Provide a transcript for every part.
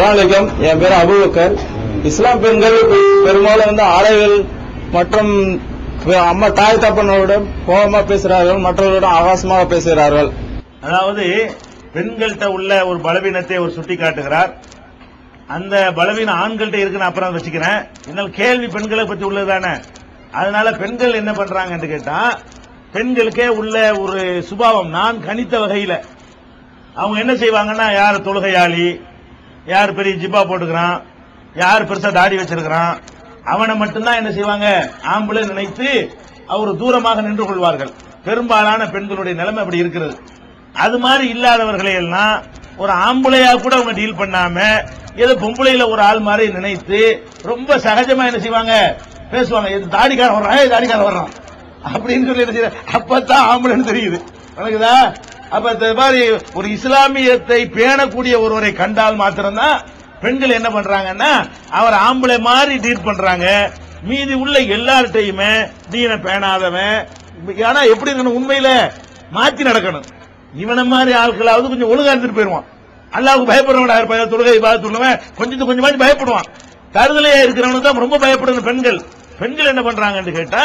அஸ்ஸலாமு என் பேர் அபுபக்கர். இஸ்லாம் பெண்கள் பெரும்பாலும் வந்து ஆடைகள் மற்றும் அம்மா தாய் தப்பனோட கோபமா பேசுகிறார்கள் மற்றவர்களோட ஆகாசமாக பேசுகிறார்கள். அதாவது பெண்கள்கிட்ட உள்ள ஒரு பலவீனத்தை ஒரு சுட்டி காட்டுகிறார் அந்த பலவீனம் ஆண்கள்கிட்ட இருக்குன்னு அப்புறம் வச்சுக்கிறேன். என்னால் கேள்வி பெண்களை பத்தி உள்ளதுதானே? அதனால பெண்கள் என்ன பண்றாங்கன்னு கேட்டா பெண்களுக்கே உள்ள ஒரு சுபாவம் நான் கணித்த வகையில. அவங்க என்ன செய்வாங்கன்னா யார் தொழுகையாளி யார் பெரிய ஜிப்பா போட்டுக்கிறான்? யார் பெருசா தாடி வச்சிருக்கிறான்? அவனை மட்டும்தான் என்ன செய்வாங்க? ஆம்பளை நினைத்து அவர் தூரமாக நின்று கொள்வார்கள். பெரும்பாலான பெண்களுடைய நிலைமை அப்படி இருக்கிறது. அது மாதிரி இல்லாதவர்களை எல்லாம் ஒரு ஆம்பளையா கூட அவங்க டீல் பண்ணாம ஏதோ பொம்பளையில ஒரு ஆள் மாதிரி நினைத்து ரொம்ப சகஜமா என்ன செய்வாங்க? பேசுவாங்க. இது தாடிக்காரன் வர்றான். தாடிக்காரன் வர்றான். அப்படின்னு சொல்லி என்ன செய்ய அப்பதான் ஆம்பளைன்னு தெரியுது. வணக்குதா அப்ப இந்த மாதிரி ஒரு இஸ்லாமியத்தை பேணக்கூடிய ஒருவரை கண்டால் மாத்திரம்தான் பெண்கள் என்ன பண்றாங்கன்னா அவர் ஆம்பளை மாதிரி ட்ரீட் பண்றாங்க. மீதி உள்ள எல்லார்ட்டையுமே தீன பேணாதவன். ஆனா எப்படி இருக்கணும்? உண்மையில மாத்தி நடக்கணும். இவன மாதிரி ஆட்களாவது கொஞ்சம் ஒழுங்கா இருந்துட்டு போயிருவான் அல்லாவுக்கு பயப்படுறவனா இருப்பான் தொழுகை பார்த்துள்ளவன் கொஞ்சத்துக்கு கொஞ்சமாச்சு பயப்படுவான். தருதலையா இருக்கிறவனுக்கு தான் ரொம்ப பயப்படணும் பெண்கள். பெண்கள் என்ன பண்றாங்கன்னு கேட்டா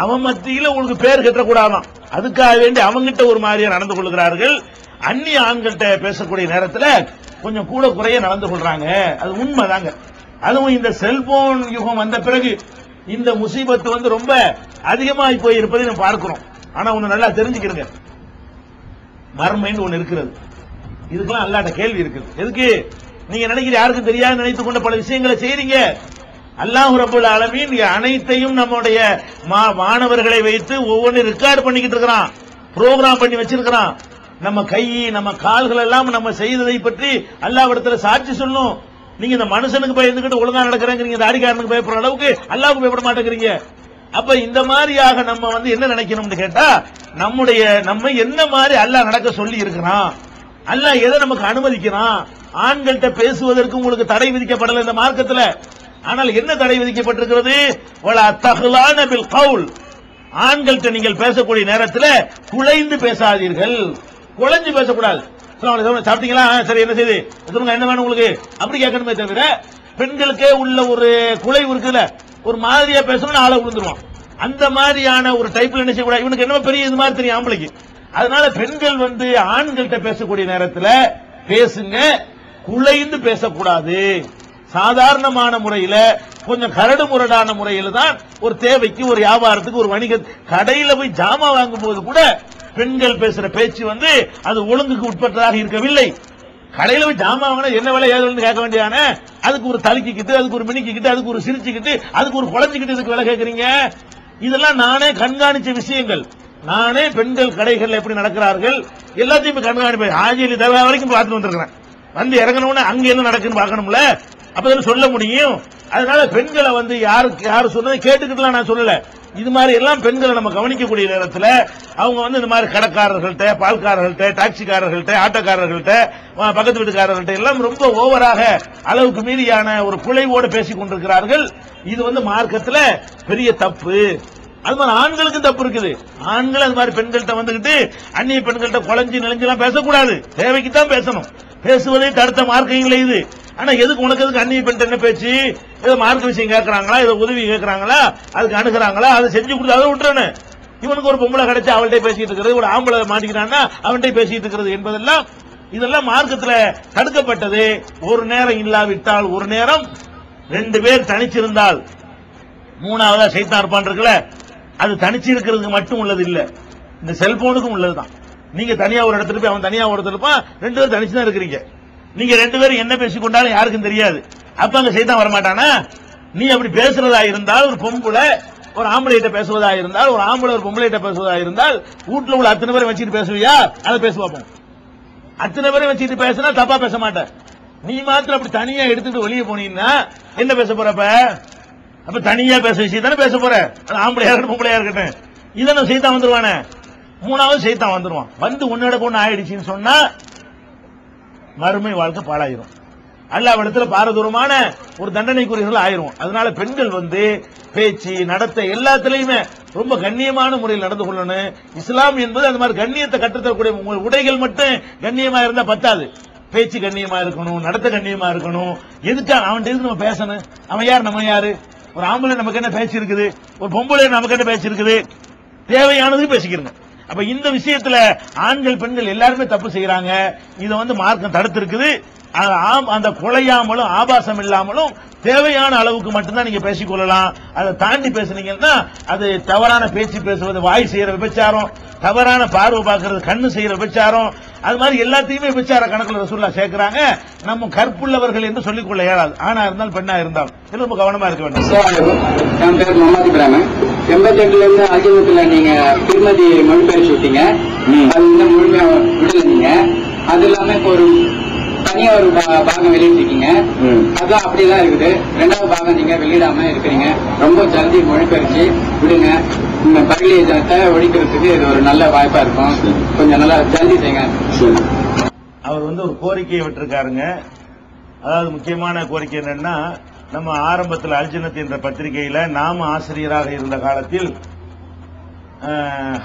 அவன் மத்தியில உங்களுக்கு பேர் கட்டக்கூடாதான். அதுக்காக வேண்டி அவங்கிட்ட ஒரு மாதிரியா நடந்து கொள்கிறார்கள் அந்நிய ஆண்கள்கிட்ட பேசக்கூடிய நேரத்துல கொஞ்சம் கூட குறைய நடந்து கொள்றாங்க. அது உண்மைதாங்க. அதுவும் இந்த செல்போன் யுகம் வந்த பிறகு இந்த முசீபத்து வந்து ரொம்ப அதிகமாகி போய் இருப்பதை நம்ம பார்க்கிறோம். ஆனா ஒண்ணு நல்லா தெரிஞ்சுக்கிறங்க. மர்மைன்னு ஒண்ணு இருக்கிறது. இதுக்கெல்லாம் அல்லாட்ட கேள்வி இருக்குது. எதுக்கு? நீங்க நினைக்கிற யாருக்கும் தெரியாது நினைத்துக் கொண்ட பல விஷயங்களை செய்யறீங்க அல்லாஹ் ரபுல் ஆலமீன் அனைத்தையும் நம்முடைய மா- மாணவர்களை வைத்து ஒவ்வொன்றும் ரெக்கார்ட் பண்ணிக்கிட்டு இருக்கிறான். ப்ரோக்ராம் பண்ணி வச்சிருக்கிறான். நம்ம கை நம்ம கால்கள் எல்லாம் நம்ம செய்ததை பற்றி அல்லாஹ்விடத்துல சாட்சி சொல்லணும். நீங்க இந்த மனுஷனுக்கு பயந்துகிட்டு ஒழுங்கா நடக்கிறேங்கிறீங்க தாடிக்காரனுக்கு பயப்படுற அளவுக்கு அல்லாவுக்கு பயப்பட மாட்டேங்கிறீங்க. அப்ப இந்த மாதிரியாக நம்ம வந்து என்ன நினைக்கணும்னு கேட்டா நம்முடைய நம்ம என்ன மாதிரி அல்லாஹ் நடக்க சொல்லி இருக்கிறான். அல்லாஹ் எதை நமக்கு அனுமதிக்கிறான்? ஆண்கள்கிட்ட பேசுவதற்கு உங்களுக்கு தடை விதிக்கப்படல இந்த மார்க்கத்துல. ஆனால் என்ன தடை விதிக்கப்பட்டிருக்கிறது? வலா பில் கவுல். ஆண்கள்கிட்ட நீங்கள் பேசக்கூடிய நேரத்தில் குலைந்து பேசாதீர்கள். குலைஞ்சு பேசக்கூடாது. சாப்பிட்டீங்களா? ஆ, சரி என்ன செய்து? சொல்லுங்க என்ன வேணும் உங்களுக்கு? அப்படி கேட்கணுமே தவிர பெண்களுக்கே உள்ள ஒரு குலை இருக்குல்ல ஒரு மாதிரியா பேசணும்னு ஆளை விழுந்துருவான் அந்த மாதிரியான ஒரு டைப்ல என்ன செய்யக்கூடாது? இவனுக்கு என்ன பெரிய இது மாதிரி தெரியும் ஆம்பளைக்கு. அதனால பெண்கள் வந்து ஆண்கள்கிட்ட பேசக்கூடிய நேரத்தில் பேசுங்க குலைந்து பேசக்கூடாது. சாதாரணமான முறையில கொஞ்சம் கரடு முரடான முறையில தான் ஒரு தேவைக்கு ஒரு வியாபாரத்துக்கு ஒரு வணிக கடையில போய் ஜாமா வாங்கும் போது கூட பெண்கள் பேசுற பேச்சு வந்து அது ஒழுங்குக்கு உட்பட்டதாக இருக்கவில்லை. கடையில போய் ஜாமா வாங்கினா என்ன விலை ஏதுன்னு கேட்க வேண்டியான அதுக்கு ஒரு தலுக்கிக்கிட்டு அதுக்கு ஒரு மினிக்கிட்டு அதுக்கு ஒரு சிரிச்சுக்கிட்டு அதுக்கு ஒரு குழஞ்சிக்கிட்டு இதுக்கு விலை கேட்கறீங்க? இதெல்லாம் நானே கண்காணிச்ச விஷயங்கள். நானே பெண்கள் கடைகள் எப்படி நடக்கிறார்கள்? எல்லாத்தையும் கண்காணிப்பேன். ஆஜியில் தவிர வரைக்கும் பார்த்துட்டு வந்திருக்கிறேன். வந்து இறங்கணும்னு அங்க என்ன நடக்குன்னு பார்க்கணும்ல? அப்பதான் சொல்ல முடியும்? அதனால பெண்களை வந்து யாருக்கு யாரு சொன்னதை கேட்டுக்கிட்டுலாம் நான் சொல்லல. இது மாதிரி எல்லாம் பெண்களை நம்ம கவனிக்கக்கூடிய நேரத்தில் அவங்க வந்து இந்த மாதிரி கடைக்காரர்கள்ட்ட பால்காரர்கள்ட்ட டாக்ஸிக்காரர்கள்ட்ட ஆட்டோக்காரர்கள்ட்ட பக்கத்து வீட்டுக்காரர்கள்ட்ட எல்லாம் ரொம்ப ஓவராக அளவுக்கு மீறியான ஒரு குலைவோடு பேசிக் கொண்டிருக்கிறார்கள். இது வந்து மார்க்கத்தில் பெரிய தப்பு. அது மாதிரி ஆண்களுக்கும் தப்பு இருக்குது. ஆண்கள் அது மாதிரி பெண்கள்கிட்ட வந்துகிட்டு அந்நிய பெண்கள்கிட்ட குழஞ்சி நெளிஞ்செல்லாம் பேசக்கூடாது. தேவைக்கு தான் பேசணும். பேசுவதை தடுத்த மார்க்கம் இல்லை இது. ஆனா எதுக்கு உனக்கு எதுக்கு அந்நிய பெண் என்ன பேச்சு? ஏதோ மார்க்க விஷயம் கேட்கறாங்களா? ஏதோ உதவி கேட்கறாங்களா? அதுக்கு அணுகுறாங்களா? அதை செஞ்சு கொடுத்து அதை விட்டுறனு இவனுக்கு ஒரு பொம்பளை கிடைச்சு அவள்கிட்ட பேசிட்டு இருக்கிறது. ஒரு ஆம்பளை மாட்டிக்கிறான்னா அவன்கிட்ட பேசிட்டு இருக்கிறது என்பதெல்லாம் இதெல்லாம் மார்க்கத்துல தடுக்கப்பட்டது. ஒரு நேரம் இல்லாவிட்டால் ஒரு நேரம் ரெண்டு பேர் தனிச்சிருந்தால். மூணாவதா சைத்தான் இருப்பான் இருக்குல்ல அது தனிச்சு இருக்கிறதுக்கு மட்டும் உள்ளது இல்ல. இந்த செல்போனுக்கும் உள்ளதுதான். நீங்க தனியா ஒரு இடத்துல போய் அவன் தனியா ஒரு இடத்துல இருப்பான். ரெண்டு பேரும் தனிச்சு தான் இருக்கிறீங்க. நீங்க ரெண்டு பேரும் என்ன பேசிக்கொண்டாலும் யாருக்கும் தெரியாது. அப்ப அங்க சைத்தான் வரமாட்டானா? நீ அப்படி பேசுறதா இருந்தால் ஒரு பொம்புளை ஒரு ஆம்பளைகிட்ட பேசுவதா இருந்தால் ஒரு ஆம்பளை ஒரு பொம்பளைகிட்ட பேசுவதா இருந்தால் வீட்டுல உள்ள அத்தனை பேரை வச்சுட்டு பேசுவியா? அதை பேச பார்ப்போம். அத்தனை பேரை வச்சுட்டு பேசினா தப்பா பேச மாட்டேன். நீ மாத்திரம் அப்படி தனியா எடுத்துட்டு வெளியே போனீங்கன்னா என்ன பேச போறப்ப அப்ப? தனியா பேச விஷயம் தானே பேச போற? ஆம்பளையா இருக்கட்டும் பொம்பளையா இருக்கட்டும். இதெல்லாம் செய்தான் வந்துருவானே. மூணாவது செய்தான் வந்துருவான். வந்து உன்னோட பொண்ணு ஆயிடுச்சுன்னு சொன்னா மறுமை வாழ்க்கை பாழாயிரும். அல்லாவிடத்துல பாரதூரமான ஒரு தண்டனைக்குரியர்கள் ஆயிரும் அதனால பெண்கள் வந்து பேச்சு நடத்தை எல்லாத்திலையுமே ரொம்ப கண்ணியமான முறையில் நடந்து கொள்ளணும். இஸ்லாம் என்பது அந்த மாதிரி கண்ணியத்தை கற்றுத்தரக்கூடிய உங்க உடைகள் மட்டும் கண்ணியமா இருந்தா பத்தாது. பேச்சு கண்ணியமா இருக்கணும் நடத்த கண்ணியமா இருக்கணும். எதுக்கா அவன் எதுக்கு நம்ம பேசணும்? அவன் யார்? நம்ம யாரு? ஒரு ஆம்பளை நமக்கு என்ன பேச்சு இருக்குது? ஒரு பொம்பளை நமக்கு என்ன பேச்சு இருக்குது? தேவையானது பேசிக்கிறங்க. அப்ப இந்த விஷயத்துல ஆண்கள் பெண்கள் எல்லாருமே தப்பு செய்யறாங்க. இதை வந்து மார்க்கம் தடுத்திருக்குது. அந்த குலையாமலும் ஆபாசம் இல்லாமலும் தேவையான அளவுக்கு மட்டும்தான் நீங்க பேசிக்கொள்ளலாம். அதை தாண்டி பேசுனீங்கன்னா அது தவறான பேச்சு பேசுவது வாய் செய்யற விபச்சாரம் தவறான பார்வை பார்க்கறது கண்ணு செய்யற விபச்சாரம் அது மாதிரி எல்லாத்தையுமே விபச்சார கணக்குல ரசூல்லா சேர்க்கிறாங்க. நம்ம கற்புள்ளவர்கள் என்று சொல்லிக்கொள்ள இயலாது. ஆணா இருந்தால் பெண்ணா இருந்தால் ரொம்ப கவனமா இருக்க வேண்டும். என் பேர் முகமது இப்ராஹிம். எண்பத்தெட்டுல இருந்து அஜிமத்துல நீங்க திருமதி மொழிபெயர்ச்சி விட்டீங்க. அது இன்னும் முழுமையா விடல நீங்க. அது இல்லாம இப்போ ஒரு தனியா ஒரு பா- பாகம் வெளியிட்டிருக்கீங்க. அதுதான் அப்படிதான் இருக்குது. ரெண்டாவது பாகம் நீங்க வெளியிடாம இருக்கிறீங்க. ரொம்ப ஜல்தி மொழிபெயர்ச்சி விடுங்க. இந்த பரிலியத்தை ஒழிக்கிறதுக்கு இது ஒரு நல்ல வாய்ப்பா இருக்கும். கொஞ்சம் நல்லா ஜல்தி செய்யுங்க அவர் வந்து ஒரு கோரிக்கையை விட்டிருக்காருங்க. அதாவது முக்கியமான கோரிக்கை என்னன்னா நம்ம ஆரம்பத்தில் அல்ஜனத் என்ற பத்திரிகையில நாம ஆசிரியராக இருந்த காலத்தில்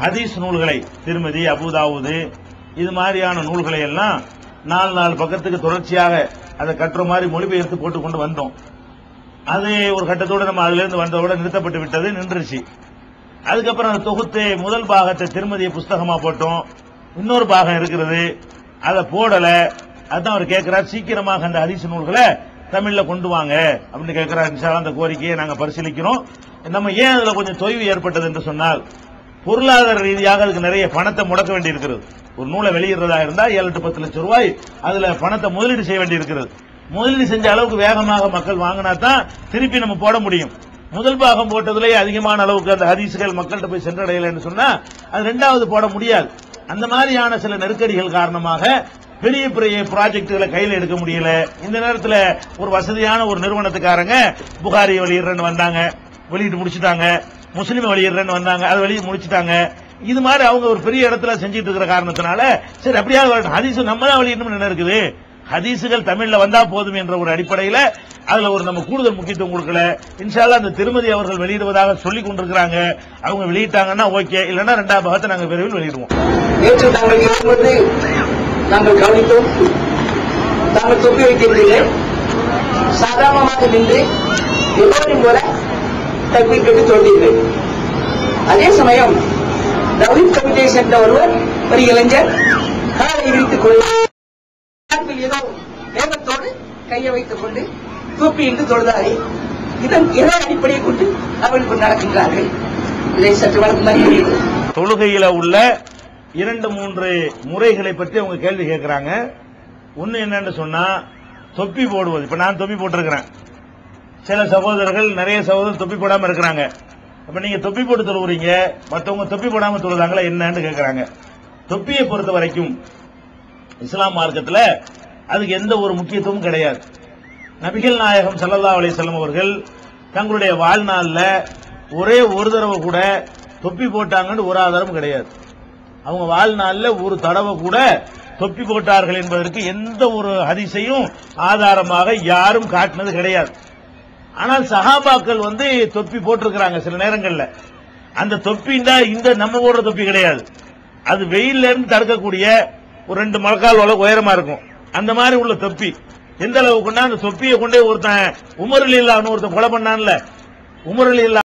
ஹதீஸ் நூல்களை திருமதி அபுதாவுது இது மாதிரியான நூல்களை எல்லாம் நாலு நாலு பக்கத்துக்கு தொடர்ச்சியாக அதை கட்டுற மாதிரி மொழிபெயர்த்து போட்டு கொண்டு வந்தோம். அது ஒரு கட்டத்தோடு நம்ம அதுல இருந்து வந்ததோட நிறுத்தப்பட்டு விட்டது நின்றுச்சு. அதுக்கப்புறம் அந்த தொகுத்து முதல் பாகத்தை திருமதிய புஸ்தகமா போட்டோம். இன்னொரு பாகம் இருக்கிறது. அதை போடல. அதான் அவர் கேட்கிறார் சீக்கிரமாக அந்த ஹதீஸ் நூல்களை தமிழ்ல கொண்டு வாங்க அப்படின்னு கேட்கிறார். இன்ஷா அந்த கோரிக்கையை நாங்க பரிசீலிக்கிறோம். நம்ம ஏன் அதுல கொஞ்சம் தொய்வு ஏற்பட்டது என்று சொன்னால் பொருளாதார ரீதியாக அதுக்கு நிறைய பணத்தை முடக்க வேண்டி இருக்கிறது ஒரு நூலை வெளியிடுறதா இருந்தா ஏழு எட்டு பத்து லட்சம் ரூபாய் அதுல பணத்தை முதலீடு செய்ய வேண்டி இருக்கிறது முதலீடு செஞ்ச அளவுக்கு வேகமாக மக்கள் வாங்கினா தான் திருப்பி நம்ம போட முடியும். முதல் பாகம் போட்டதுலேயே அதிகமான அளவுக்கு அந்த ஹதீசுகள் மக்கள்கிட்ட போய் சென்றடையலைன்னு சொன்னா அது ரெண்டாவது போட முடியாது. அந்த மாதிரியான சில நெருக்கடிகள் காரணமாக பெரிய பெரிய ப்ராஜெக்டுகளை கையில் எடுக்க முடியல. இந்த நேரத்தில் ஒரு வசதியான ஒரு நிறுவனத்துக்காரங்க புகாரி வெளியிடுறேன்னு வந்தாங்க. வெளியிட்டு முடிச்சிட்டாங்க. முஸ்லீம் வெளியிடுறேன்னு வந்தாங்க. அதை வெளியே முடிச்சிட்டாங்க. இது மாதிரி அவங்க ஒரு பெரிய இடத்துல செஞ்சுட்டு இருக்கிற காரணத்தினால சரி அப்படியாவது வரட்டும். ஹதீஸ் நம்ம தான் வெளியிடணும்னு என்ன இருக்குது? ஹதீசுகள் தமிழ்ல வந்தா போதும் என்ற ஒரு அடிப்படையில அதுல ஒரு நம்ம கூடுதல் முக்கியத்துவம் கொடுக்கல. இன்ஷால்லா அந்த திருமதி அவர்கள் வெளியிடுவதாக சொல்லி கொண்டிருக்கிறாங்க. அவங்க வெளியிட்டாங்கன்னா ஓகே. இல்லைன்னா ரெண்டாம் பாகத்தை நாங்க விரைவில் வெளியிடுவோம். நேற்று தாங்கள் இருக்கும்போது நாங்கள் கவனித்தோம். தாங்கள் தொப்பி வைத்திருந்தீர்கள் சாதாரணமாக நின்று எல்லோரும் போல தப்பி கட்டி தோண்டியது அதே சமயம் தவித் கவிதேஷ் என்ற ஒருவர் ஒரு இளைஞர் காலை விரித்துக் கொண்டு ஏதோ வேகத்தோடு கையை வைத்துக் கொண்டு தொப்பி என்று தொழுதாரே இதன் எதை அடிப்படையை கொண்டு அவர்களுக்கு நடக்கின்றார்கள். இதை சற்று வளர்ந்து தொழுகையில உள்ள இரண்டு மூன்று முறைகளை பற்றி அவங்க கேள்வி கேட்கிறாங்க. ஒன்னு என்னன்னு சொன்னா தொப்பி போடுவது. இப்ப நான் தொப்பி போட்டிருக்கிறேன். சில சகோதரர்கள் நிறைய சகோதரர் தொப்பி போடாம இருக்கிறாங்க. அப்ப நீங்க தொப்பி போட்டு தொழுவுறீங்க மற்றவங்க தொப்பி போடாம தொழுதாங்களா என்னன்னு கேட்கறாங்க தொப்பியை பொறுத்த வரைக்கும் இஸ்லாம் மார்க்கத்தில் அதுக்கு எந்த ஒரு முக்கியத்துவமும் கிடையாது. நபிகள் நாயகம் சல்லல்லா அலைஹி அவர்கள் தங்களுடைய வாழ்நாளில் ஒரே ஒரு தடவை கூட தொப்பி போட்டாங்கன்னு ஒரு ஆதாரம் கிடையாது. அவங்க வாழ்நாளில் ஒரு தடவை கூட தொப்பி போட்டார்கள் என்பதற்கு எந்த ஒரு ஹதீஸையும் ஆதாரமாக யாரும் காட்டினது கிடையாது. ஆனால் சஹாபாக்கள் வந்து தொப்பி போட்டிருக்கிறாங்க சில நேரங்கள்ல. அந்த தொப்பின்னா இந்த நம்ம போடுற தொப்பி கிடையாது. அது வெயில்ல இருந்து தடுக்கக்கூடிய ஒரு ரெண்டு மழக்கால் அளவு உயரமா இருக்கும். அந்த மாதிரி உள்ள தொப்பி. எந்த அளவுக்குன்னா அந்த தொப்பியை கொண்டே ஒருத்தன் உமரில் இல்லான்னு ஒருத்தன் கொலை பண்ணான்ல. உமரில் இல்லா